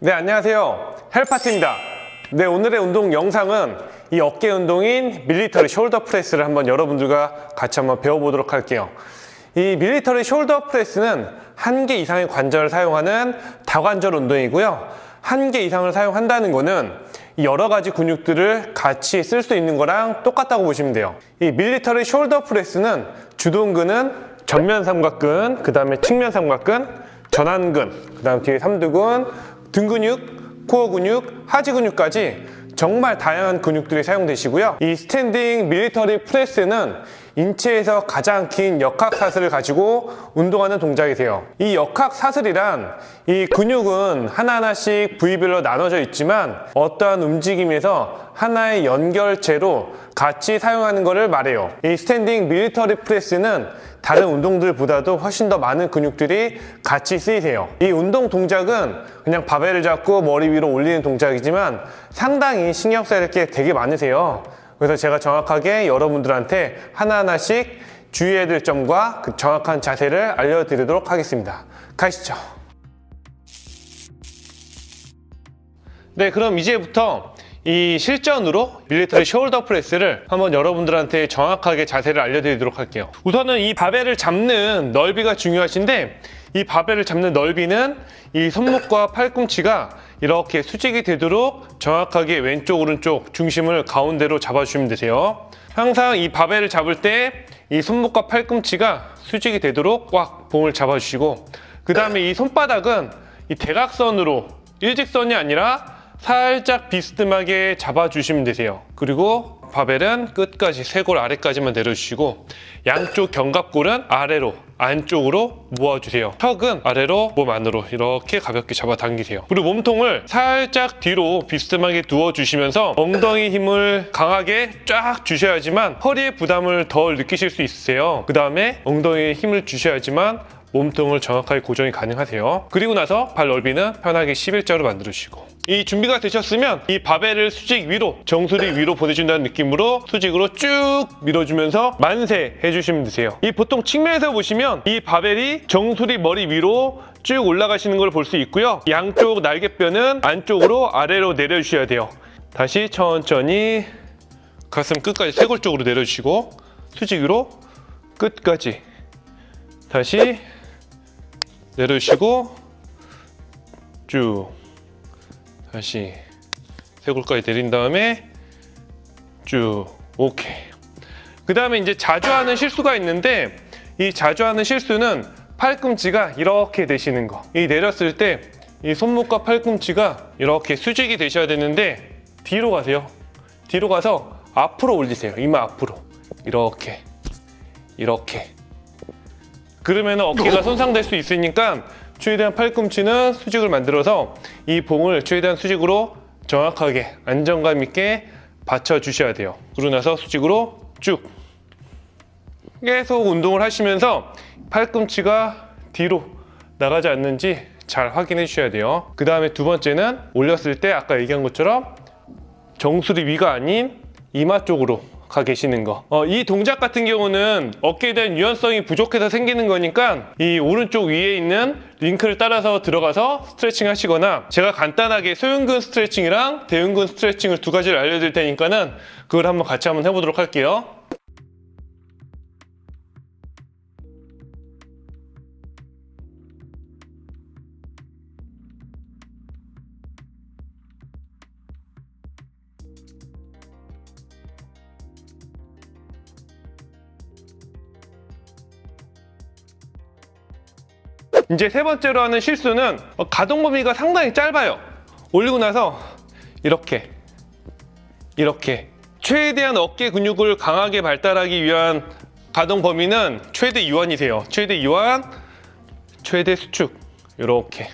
네, 안녕하세요. 헬파티입니다. 네, 오늘의 운동 영상은 이 어깨 운동인 밀리터리 숄더 프레스를 한번 여러분들과 같이 한번 배워보도록 할게요. 이 밀리터리 숄더 프레스는 한 개 이상의 관절을 사용하는 다관절 운동이고요. 한 개 이상을 사용한다는 거는 이 여러 가지 근육들을 같이 쓸 수 있는 거랑 똑같다고 보시면 돼요. 이 밀리터리 숄더 프레스는 주동근은 정면 삼각근, 그 다음에 측면 삼각근, 전완근, 그 다음 뒤에 삼두근, 등 근육, 코어 근육, 하지 근육까지 정말 다양한 근육들이 사용되시고요. 이 스탠딩 밀리터리 프레스는 인체에서 가장 긴 역학 사슬을 가지고 운동하는 동작이세요. 이 역학 사슬이란 이 근육은 하나하나씩 부위별로 나눠져 있지만 어떠한 움직임에서 하나의 연결체로 같이 사용하는 것을 말해요. 이 스탠딩 밀리터리 프레스는 다른 운동들보다도 훨씬 더 많은 근육들이 같이 쓰이세요. 이 운동 동작은 그냥 바벨을 잡고 머리 위로 올리는 동작이지만 상당히 신경 써야 될 게 되게 많으세요. 그래서 제가 정확하게 여러분들한테 하나하나씩 주의해야 될 점과 그 정확한 자세를 알려드리도록 하겠습니다. 가시죠. 네, 그럼 이제부터 이 실전으로 밀리터리 숄더 프레스를 한번 여러분들한테 정확하게 자세를 알려드리도록 할게요. 우선은 이 바벨을 잡는 넓이가 중요하신데 이 바벨을 잡는 넓이는 이 손목과 팔꿈치가 이렇게 수직이 되도록 정확하게 왼쪽 오른쪽 중심을 가운데로 잡아주시면 되세요. 항상 이 바벨을 잡을 때 이 손목과 팔꿈치가 수직이 되도록 꽉 봉을 잡아주시고 그 다음에 이 손바닥은 이 대각선으로 일직선이 아니라 살짝 비스듬하게 잡아주시면 되세요. 그리고 바벨은 끝까지 쇄골 아래까지만 내려주시고 양쪽 견갑골은 아래로 안쪽으로 모아주세요. 턱은 아래로 몸 안으로 이렇게 가볍게 잡아당기세요. 그리고 몸통을 살짝 뒤로 비스듬하게 누워주시면서 엉덩이 힘을 강하게 쫙 주셔야지만 허리의 부담을 덜 느끼실 수 있으세요. 그 다음에 엉덩이에 힘을 주셔야지만 몸통을 정확하게 고정이 가능하세요. 그리고 나서 발 넓이는 편하게 11자로 만들어주시고 이 준비가 되셨으면 이 바벨을 수직 위로 정수리 위로 보내준다는 느낌으로 수직으로 쭉 밀어주면서 만세 해주시면 되세요. 이 보통 측면에서 보시면 이 바벨이 정수리 머리 위로 쭉 올라가시는 걸 볼 수 있고요. 양쪽 날개뼈는 안쪽으로 아래로 내려주셔야 돼요. 다시 천천히 가슴 끝까지 쇄골 쪽으로 내려주시고 수직 위로 끝까지 다시 내려주시고 쭉 다시 쇄골까지 내린 다음에 쭉 오케이 그 다음에 이제 자주 하는 실수가 있는데 이 자주 하는 실수는 팔꿈치가 이렇게 되시는 거. 이 내렸을 때 이 손목과 팔꿈치가 이렇게 수직이 되셔야 되는데 뒤로 가세요. 뒤로 가서 앞으로 올리세요. 이마 앞으로. 이렇게. 이렇게. 그러면 어깨가 손상될 수 있으니까 최대한 팔꿈치는 수직을 만들어서 이 봉을 최대한 수직으로 정확하게 안정감 있게 받쳐 주셔야 돼요. 그러고 나서 수직으로 쭉 계속 운동을 하시면서 팔꿈치가 뒤로 나가지 않는지 잘 확인해 주셔야 돼요. 그 다음에 두 번째는 올렸을 때 아까 얘기한 것처럼 정수리 위가 아닌 이마 쪽으로 가 계시는 거. 어, 이 동작 같은 경우는 어깨에 대한 유연성이 부족해서 생기는 거니까 이 오른쪽 위에 있는 링크를 따라서 들어가서 스트레칭 하시거나 제가 간단하게 소흉근 스트레칭이랑 대흉근 스트레칭을 두 가지를 알려드릴 테니까는 그걸 한번 같이 한번 해보도록 할게요. 이제 세 번째로 하는 실수는 어, 가동 범위가 상당히 짧아요. 올리고 나서 이렇게 이렇게 최대한 어깨 근육을 강하게 발달하기 위한 가동 범위는 최대 유한이세요. 최대 유한, 최대 수축 이렇게.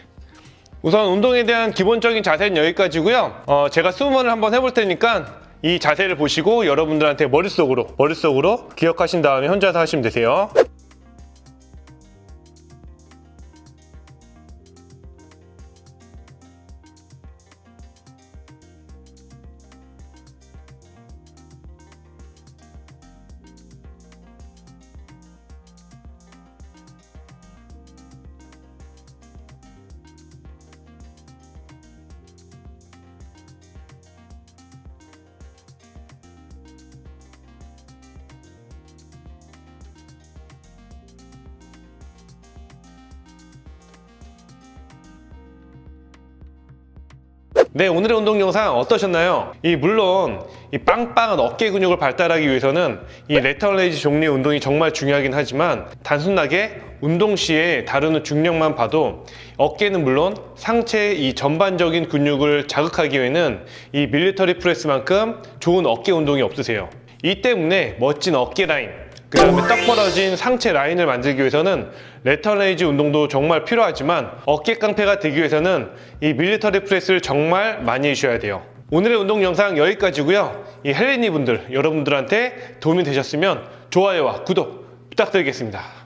우선 운동에 대한 기본적인 자세는 여기까지고요. 어, 제가 수문을 한번 해볼 테니까 이 자세를 보시고 여러분들한테 머릿속으로 머릿속으로 기억하신 다음에 혼자서 하시면 되세요. 네, 오늘의 운동 영상 어떠셨나요? 이 물론 이 빵빵한 어깨 근육을 발달하기 위해서는 이 레터럴 레이즈 종류의 운동이 정말 중요하긴 하지만 단순하게 운동 시에 다루는 중력만 봐도 어깨는 물론 상체의 이 전반적인 근육을 자극하기 위해는 이 밀리터리 프레스만큼 좋은 어깨 운동이 없으세요. 이 때문에 멋진 어깨 라인, 그 다음에 떡 벌어진 상체 라인을 만들기 위해서는 레터레이즈 운동도 정말 필요하지만 어깨 깡패가 되기 위해서는 이 밀리터리 프레스를 정말 많이 해주셔야 돼요. 오늘의 운동 영상 여기까지고요. 이 헬레니 분들 여러분들한테 도움이 되셨으면 좋아요와 구독 부탁드리겠습니다.